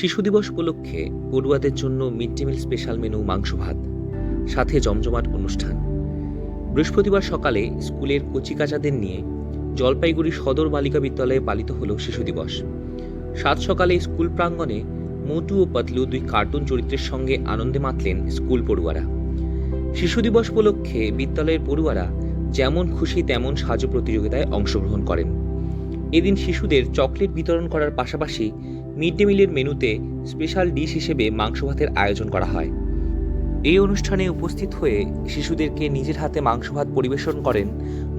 শিশু দিবস উপলক্ষে পড়ুয়াদের জন্য mid day meal special menu মাংস ভাত, সাথে জমজমাট অনুষ্ঠান। বৃহস্পতিবার সকালে স্কুলের কচিকাচাদের নিয়ে জলপাইগুড়ি সদর বালিকা বিদ্যালয়ে পালিত হল শিশু দিবস। সাত সকালে স্কুল প্রাঙ্গণে মোটু ও পাতলু দুই কার্টুন চরিত্রের সঙ্গে আনন্দে মাতলেন স্কুল পড়ুয়ারা। শিশু দিবস উপলক্ষে বিদ্যালয়ের পড়ুয়ারা যেমন খুশি তেমন সাজু প্রতিযোগিতায় অংশগ্রহণ করেন। এদিন শিশুদের চকলেট বিতরণ করার পাশাপাশি মিড ডে মিলের মেনুতে স্পেশাল ডিশ হিসেবে মাংস ভাতের আয়োজন করা হয়। এই অনুষ্ঠানে উপস্থিত হয়ে শিশুদেরকে নিজের হাতে মাংস ভাত পরিবেশন করেন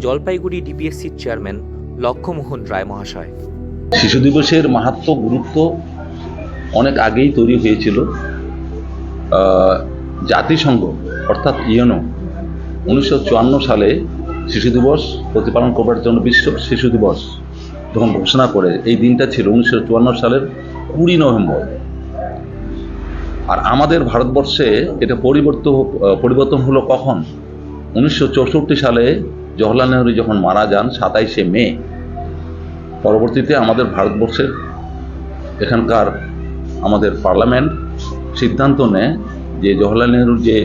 জলপাইগুড়ি ডিপিএসসির চেয়ারম্যান লক্ষ্যমোহন রায় মহাশয়। শিশু দিবসের মাহাত্ম, গুরুত্ব অনেক আগেই তৈরি হয়েছিল। জাতিসংঘ, অর্থাৎ ইউনো, উনিশশো চুয়ান্ন সালে শিশু দিবস প্রতিপালন করবার জন্য বিশ্ব শিশু দিবস। যখন ঘোষণা করে এই দিনটা ছিল উনিশশো চুয়ান্ন সালের কুড়ি নভেম্বর। আর আমাদের ভারতবর্ষে এটা পরিবর্তন পরিবর্তন হলো কখন? উনিশশো চৌষট্টি সালে জওহরলাল নেহরু যখন মারা যান সাতাইশে মে, পরবর্তীতে আমাদের ভারতবর্ষের এখানকার আমাদের পার্লামেন্ট সিদ্ধান্ত নেয় যে জওহরলাল নেহরুর যে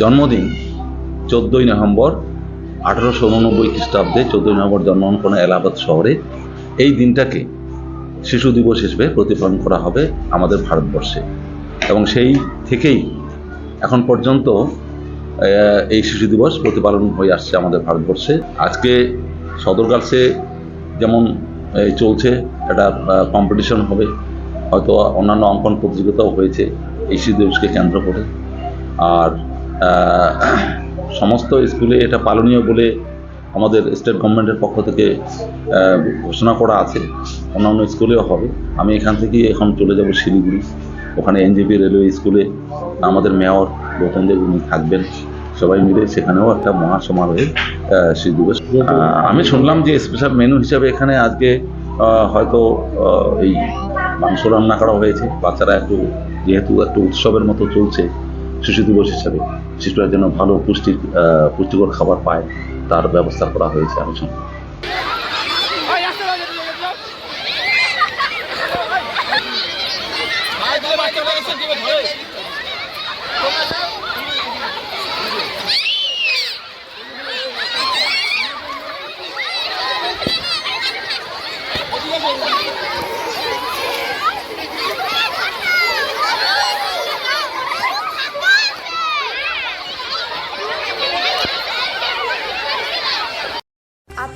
জন্মদিন চোদ্দোই নভেম্বর আঠারোশো উননব্বই খ্রিস্টাব্দে চোদ্দোই নভেম্বর জন্মগ্রহণ করেন এলাহাবাদ শহরে এই দিনটাকে শিশু দিবস হিসেবে প্রতিপালন করা হবে আমাদের ভারতবর্ষে। এবং সেই থেকেই এখন পর্যন্ত এই শিশু দিবস প্রতিপালন হয়ে আসছে আমাদের ভারতবর্ষে। আজকে সদর গার্লসে যেমন চলছে, একটা কম্পিটিশন হবে। হয়তো অন্যান্য অঙ্কন প্রতিযোগিতাও হয়েছে এই শিশু দিবসকে কেন্দ্র করে। আর সমস্ত স্কুলে এটা পালনীয় বলে আমাদের স্টেট গভর্নমেন্টের পক্ষ থেকে ঘোষণা করা আছে। অন্যান্য স্কুলেও হবে। আমি এখান থেকে এখন চলে যাব শিলিগুড়ি। ওখানে এনজেপি রেলওয়ে স্কুলে আমাদের মেয়র গৌতম দেব উনি থাকবেন। সবাই মিলে সেখানেও একটা মহা সমারোহে আহ, শিশু দিবস। আমি শুনলাম যে স্পেশাল মেনু হিসাবে এখানে আজকে হয়তো এই মাংস রান্না করা হয়েছে। বাচ্চারা একটু যেহেতু একটু উৎসবের মতো চলছে শিশু দিবস হিসাবে শিশুরা যেন ভালো পুষ্টি পুষ্টিকর খাবার পায়, তার ব্যবস্থা করা হয়েছে আমি শুনলাম